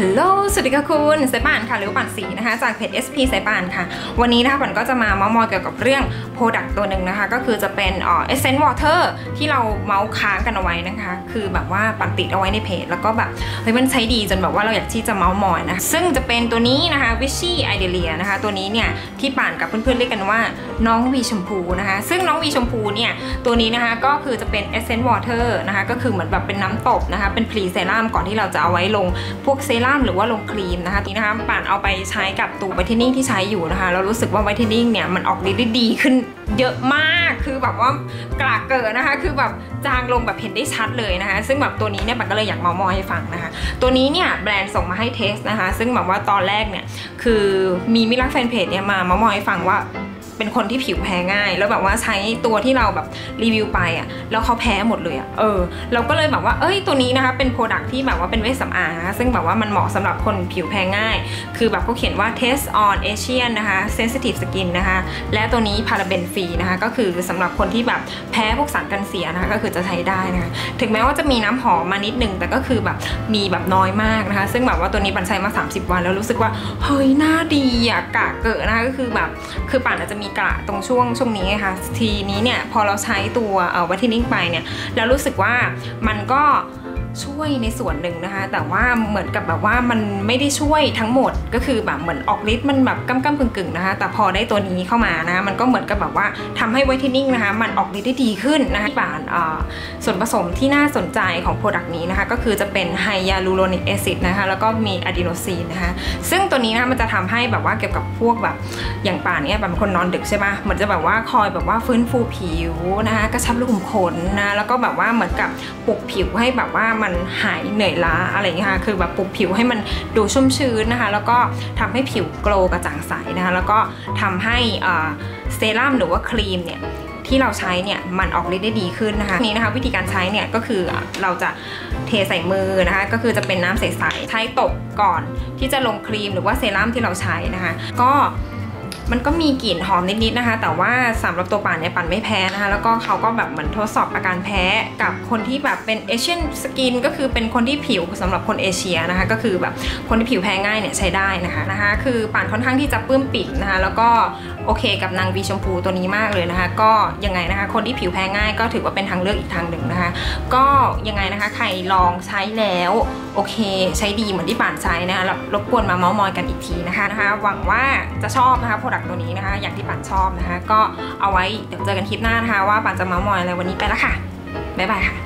ฮัลโหล สวัสดีค่ะคุณสายป่านค่ะหรือป่านสีนะคะ จากเพจ SP สายป่านค่ะ วันนี้นะคะป่านก็จะมาเมาส์มอยเกี่ยวกับเรื่องโปรดักต์ตัวหนึ่งนะคะ ก็คือจะเป็นเอ่อ Essence Water ที่เราเมาส์ค้างกันเอาไว้นะคะ คือแบบว่าป่านติดเอาไว้ในเพจ แล้วก็แบบเฮ้ยมันใช้ดีจนแบบว่าเราอยากที่จะเมาส์มอยนะ ซึ่งจะเป็นตัวนี้นะคะ Vichy i d e l i a นะคะ ตัวนี้เนี่ยที่ป่านกับเพื่อนๆเรียกกันว่าน้องวีชมพูนะคะ ซึ่งน้องวีชมพูเนี่ยตัวนี้นะคะก็คือจะเป็น Essence Water นะคะ ก็คือเหมือนแบบเป็นน้ำตบนะคะ เป็นพรีเซรั่มก่อนที่เราจะเอาไว้ลงพวกเซรั่มหรือว่าลงครีมนะคะที่นะคะป่านเอาไปใช้กับตัวไวท์เทนนิ่งที่ใช้อยู่นะคะเรารู้สึกว่าไวท์เทนนิ่งเนี่ยมันออกฤทธิ์ได้ดีขึ้นเยอะมากคือแบบว่ากระเกิดนะคะ คือแบบจางลงแบบเห็นได้ชัดเลยนะคะ ซึ่งแบบตัวนี้เนี่ยป่านก็เลยอยากมามอยให้ฟังนะคะ ตัวนี้เนี่ยแบรนด์ส่งมาให้เทสนะคะ ซึ่งแบบว่าตอนแรกเนี่ยคือมีมิรักแฟนเพจเนี่ยมามามอยให้ฟังว่า เป็นคนที่ผิวแพ้ง่าย แล้วแบบว่าใช้ตัวที่เราแบบรีวิวไปอะแล้วเขาแพ้หมดเลยอะเออเราก็เลยแบบว่าเอ้ยตัวนี้นะคะเป็นโปรดักที่แบบว่าเป็นเวชสำอางนะคะซึ่งแบบว่ามันเหมาะสำหรับคนผิวแพ้ง่าย คือแบบเขาเขียนว่า test on Asian นะคะ sensitive skin นะคะและตัวนี้พาราเบนฟรีนะคะก็คือสำหรับคนที่แบบแพ้พวกสารกันเสียนะคะก็คือจะใช้ได้นะคะถึงแม้ว่าจะมีน้ำหอมมานิดนึงแต่ก็คือแบบมีแบบน้อยมากนะคะ ซึ่งแบบว่าตัวนี้ปันใช้มา 30 วันแล้วรู้สึกว่าเฮ้ยหน้าดีอะกะเกินะคะก็คือแบบคือป่านอาจจะมีกระตรงช่วงช่วงนี้ไงคะทีนี้เนี่ยพอเราใช้ตัวเอ่อวัตทินิ่งไปเนี่ยแล้วรู้สึกว่ามันก็ช่วยในส่วนหนึ่งนะคะ แต่ว่าเหมือนกับแบบว่ามันไม่ได้ช่วยทั้งหมดก็คือแบบเหมือนออกฤทธิ์มันแบบก้ำก้ำกึ่งกึ่งนะคะ แต่พอได้ตัวนี้เข้ามานะคะมันก็เหมือนกับแบบว่าทำให้ไวท์เทนนิ่งนะคะ มันออกฤทธิ์ได้ดีขึ้นนะคะบานส่วนผสมที่น่าสนใจของโปรดักต์นี้นะคะ ก็คือจะเป็นไฮยาลูโรนิกแอซิดนะคะ แล้วก็มีอะดีโนซีนนะคะ ซึ่งตัวนี้นะคะมันจะทำให้แบบว่าเกี่ยวกับพวกแบบอย่างป่านเนี่ยแบบเป็นคนนอนดึกใช่ปะเหมือนจะแบบว่าคอยแบบว่าฟื้นฟูผิวนะคะกระชับรูขุมขนนะแล้วก็แบบว่าเหมือนกับปลุกผิวให้แบบว่ามันหายเหนื่อยล้าอะไรอย่างเงี้ยค่ะคือแบบปลุกผิวให้มันดูชุ่มชื้นนะคะ แล้วก็ทำให้ผิวโกลกระจ่างใสนะคะแล้วก็ทำให้เซรั่มหรือว่าครีมเนี่ยที่เราใช้เนี่ยมันออกฤทธิ์ได้ดีขึ้นนะคะนี้นะคะวิธีการใช้เนี่ยก็คือเราจะเทใส่มือนะคะก็คือจะเป็นน้ำใสๆใช้ตบก่อนที่จะลงครีมหรือว่าเซรั่มที่เราใช้นะคะ ก็ มันก็มีกลิ่นหอมนิดๆนะคะ แต่ว่าสำหรับตัวป่านเนี่ยป่านไม่แพ้นะคะ แล้วก็เขาก็แบบเหมือนทดสอบอาการแพ้กับคนที่แบบเป็นเอเชียนสกินก็คือเป็นคนที่ผิวสำหรับคนเอเชียนะคะ ก็คือแบบคนที่ผิวแพ้ง่ายเนี่ยใช้ได้นะคะนะคะ คือป่านค่อนข้างที่จะปื้มปิ่นะคะ แล้วก็โอเคกับนางวีชมพูตัวนี้มากเลยนะคะ ก็ยังไงนะคะ คนที่ผิวแพ้ง่ายก็ถือว่าเป็นทางเลือกอีกทางหนึ่งนะคะ ก็ยังไงนะคะใครลองใช้แล้วโอเค ใช้ดีเหมือนที่ป่านใช้นะคะแล้วรบกวนมาเมาส์มอยกันอีกทีนะคะนะคะ หวังว่าจะชอบนะคะโปักต์ตัวนี้นะคะ อย่างที่ป่านชอบนะคะ ก็เอาไว้เดี๋ยวเจอกันคลิปหน้านะคะ ว่าป่านจะเมาส์มอยอะไรวันนี้ไปแล้วค่ะบ๊ายบายค่ะ